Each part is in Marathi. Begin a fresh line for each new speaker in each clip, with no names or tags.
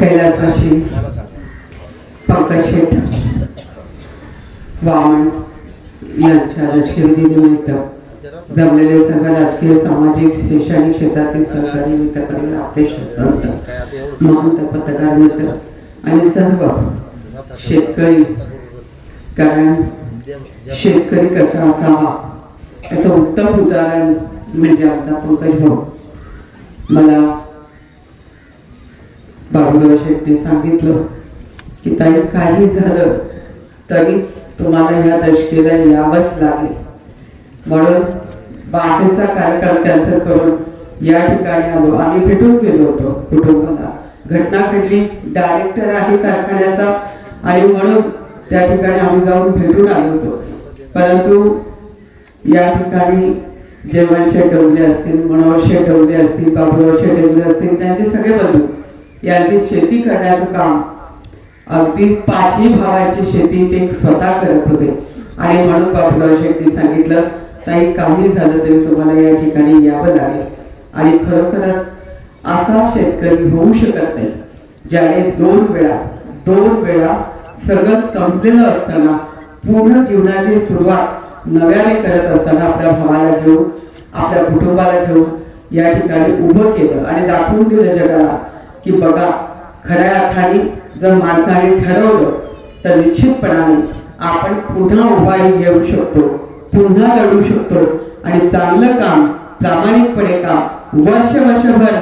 कैलासवाशी पंकज शेठ वामन यांच्या राजकीय विधीनिमित्त जमलेले सर्व राजकीय सामाजिक शैक्षणिक क्षेत्रातील सहकारी मित्रपरिवार आपले श्रद्धांत महंत पत्रकार मित्र आणि सर्व शेतकरी कारण शेतकरी कसा असावा याचं उत्तम उदाहरण म्हणजे आमचा पंकज भाऊ. मला बाबूराव शेट्टी सांगितलं की ताई काही झालं तरी तुम्हाला ह्या दशकेला यावंच लागेल. म्हणून बाहेरचा कार्यक्रम कॅन्सल करून या ठिकाणी आलो. आम्ही भेटून गेलो होतो कुटुंबाला. घटना घडली. डायरेक्टर आहे कारखान्याचा आणि म्हणून त्या ठिकाणी आम्ही जाऊन भेटून आलो होतो. परंतु या ठिकाणी जेवण शेटवले असतील मनोहर शेटवले असतील बाबूराव शेटवले असतील त्यांचे सगळे बंधू यांची शेती करण्याचं काम. अगदी पाचही भावाची शेती ते स्वतः करत होते. आणि म्हणून बाबूराव शेट्टी सांगितलं ताई काही झालं तरी तुम्हाला या ठिकाणी यावं लागेल. आणि खरोखरच असा शेतकरी होऊ शकत नाही ज्याने दोन वेळा दोन वेळा सगळं संपलेलं असताना पूर्ण जीवनाची सुरुवात नव्याने करत असताना आपल्या भावाला घेऊन आपल्या कुटुंबाला घेऊन या ठिकाणी उभं केलं आणि दाखवून दिलं जगाला की बघा खऱ्या अर्थाने जर माणसाने ठरवलं तर निश्चितपणाने आपण पुन्हा उभारी घेऊ शकतो पुन्हा लढू शकतो. आणि चांगलं काम प्रामाणिकपणे काम वर्ष वर्षभर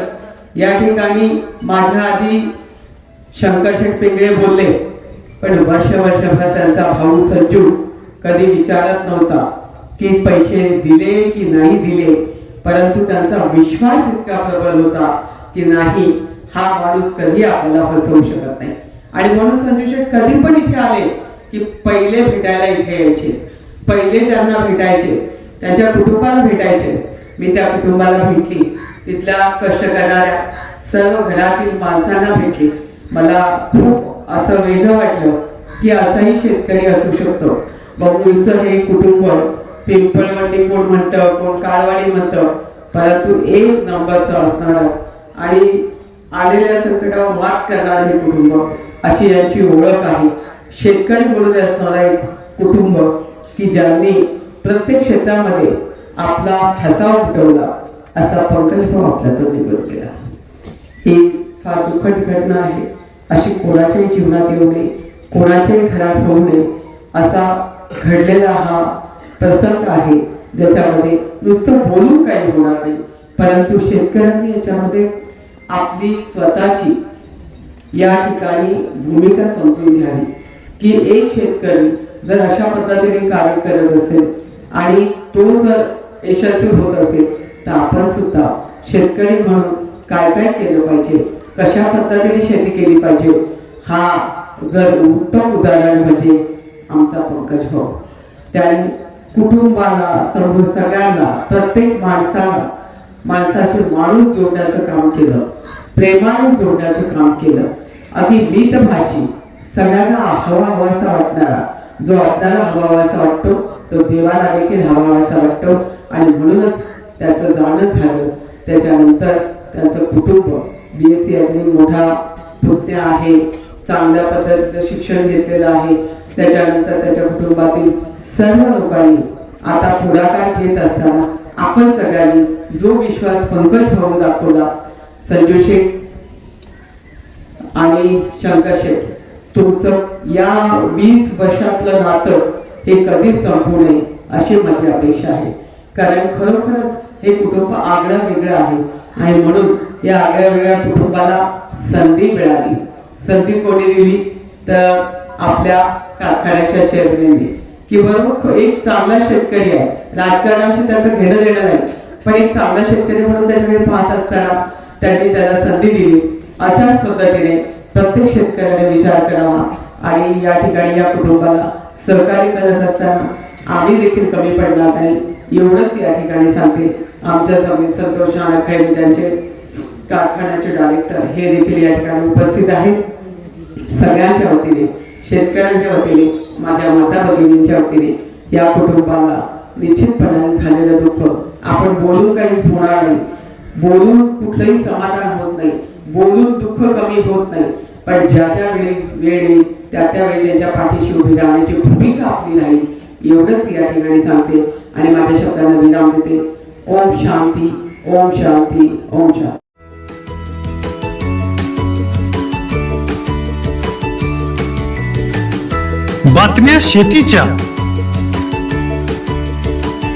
या ठिकाणी माझ्या आधी शंकरशेठ पिंगळे बोलले पण वर्ष वर्षभर त्यांचा भाऊ संजू कधी विचारत नव्हता की पैसे दिले की नाही दिले परंतु त्यांचा विश्वास इतका प्रबल होता की नाही हा माणूस कधी आपल्याला फसवू शकत नाही. आणि म्हणून संजू शेठ कधी पण इथे आले की पहिले भेटायला इथे यायचे. पहिले त्यांना भेटायचे. त्यांच्या कुटुंबाला भेटायचे. मी त्या कुटुंबाला भेटली. तिथल्या कष्ट करणाऱ्या सर्व घरातील माणसांना भेटली. मला खूप असं वेगळं वाटलं की असाही शेतकरी असू शकतो. बघूचं हे कुटुंब पिंपळवंडी कोण म्हणतं कोण काळवाडी म्हणतं परंतु एक नंबरचं असणार आणि आलेल्या संकटावर मात करणारे हे कुटुंब? अशी यांची ओळख आहे. शेतकरी म्हणून असणारा एक कुटुंब की ज्यांनी प्रत्येक क्षेत्रामध्ये आपला ठसा उठवला असा पंकज भाऊ आपला निघून गेला ही फार दुःखद घटना आहे. अशी कोणाच्याही जीवनात येऊ नये कोणाच्याही घरात होऊ नये असा घडलेला हा प्रसंग आहे ज्याच्यामध्ये नुसतं बोलून काही होणार नाही. परंतु शेतकऱ्यांनी याच्यामध्ये आपली स्वतःची या ठिकाणी भूमिका समजून घ्यावी. की एक शेतकरी जर अशा पद्धतीने कार्य करत असेल आणि तो जर यशस्वी होत असेल तर आपण सुद्धा शेतकरी म्हणून काय काय केलं पाहिजे? कशा पद्धतीने शेती केली पाहिजे? हा जर उत्तम उदाहरण म्हणजे आमचा पंकज भाऊ. त्याने कुटुंबाला सर्व सगळ्यांना प्रत्येक माणसाला माणसाशी माणूस जोडण्याचं काम केलं प्रेमाने जोडण्याचं काम केलं. अगदी मितभाषी सगळ्यांना हवा हवासा वाटणारा जो आपल्याला हवा हवासा वाटतो तो देवाला देखील हवा हवासा वाटतो. आणि म्हणूनच त्याचं जाणं झालं. त्याच्यानंतर त्यांचं कुटुंब बी एस सी अगदी मोठा पुत्य आहे. चांगल्या पद्धतीचं शिक्षण घेतलेलं आहे. त्याच्यानंतर त्याच्या कुटुंबातील सर्व लोकांनी आता पुढाकार घेत असताना आपण सगळ्यांनी जो विश्वास पंकज भाऊ दाखवला संजू शेठ आणि शंकर शेठ तुमचं या वीस वर्षातलं नातं हे कधीच संपू नये अशी माझी अपेक्षा आहे. कारण खरोखरच हे कुटुंब आगळं वेगळं आहे. आणि म्हणून या आगळ्या वेगळ्या कुटुंबाला संधी मिळाली. संधी कोणी दिली? तर आपल्या कारखान्याच्या चेअरमॅनने की बरोबर एक चांगला शेतकरी आहे. राजकारणाशी त्याचं घेणं देणं नाही. पण एक चांगला शेतकरी म्हणून त्याच्याकडे पाहत असताना त्यांनी त्याला संधी दिली. अशाच पद्धतीने प्रत्येक शेतकऱ्याने विचार करावा. आणि या ठिकाणी या कुटुंबाला सहकार्य करत असताना आम्ही देखील कमी पडणार नाही. एवढंच या ठिकाणी सांगते. आमच्या जमीन संतोष खैरे त्यांचे कारखान्याचे डायरेक्टर हे देखील या ठिकाणी उपस्थित आहेत. सगळ्यांच्या वतीने शेतकऱ्यांच्या वतीने माझ्या माता भगिनींच्या वतीने या कुटुंबाला निश्चितपणाने झालेलं दुःख आपण बोलून काही होणार नाही. बोलून कुठलंही समाधान होत नाही. बोलून दुःख कमी होत नाही. पण ज्या त्या वेळी वेळी त्या त्या वेळी त्यांच्या पाठीशी उभी राहण्याची भूमिका आपली राहील एवढंच या ठिकाणी सांगते. आणि माझ्या शब्दांना विराम देते. ओम शांती ओम शांती ओम शांती.
बातम्या शेतीच्या.